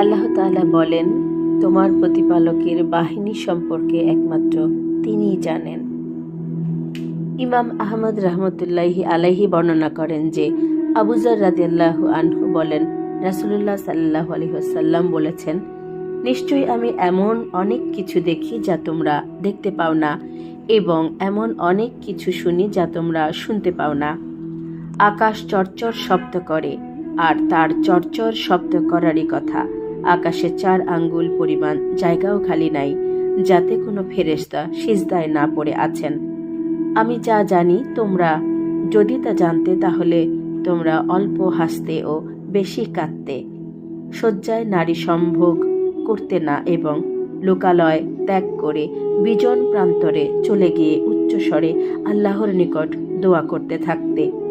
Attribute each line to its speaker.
Speaker 1: আল্লাহ তাআলা বলেন, তোমার প্রতিপালকের বাহিনী সম্পর্কে একমাত্র তিনিই জানেন। ইমাম আহমদ রহমতুল্লাহি আলাইহি বর্ণনা করেন যে আবুজার রাদিয়াল্লাহু আনহু বলেন, রাসূলুল্লাহ সাল্লাহ আলাইহি ওয়াসাল্লাম বলেছেন, নিশ্চয়ই আমি এমন অনেক কিছু দেখি যা তোমরা দেখতে পাও না এবং এমন অনেক কিছু শুনি যা তোমরা শুনতে পাও না। আকাশ চরচর শব্দ করে আর তার চরচর শব্দ করারই কথা। আকাশে চার আঙ্গুল পরিমাণ, জায়গাও খালি নাই, যাতে কোনো ফেরেশতা সিজদায় না পড়ে আছেন। আমি যা জানি তোমরা, যদি তা জানতে তাহলে তোমরা অল্প হাসতে ও বেশি কাঁদতে। শয্যায় নারী সম্ভোগ করতে না এবং লোকালয় ত্যাগ করে বিজন প্রান্তরে চলে গিয়ে উচ্চস্বরে আল্লাহর নিকট দোয়া করতে থাকতে।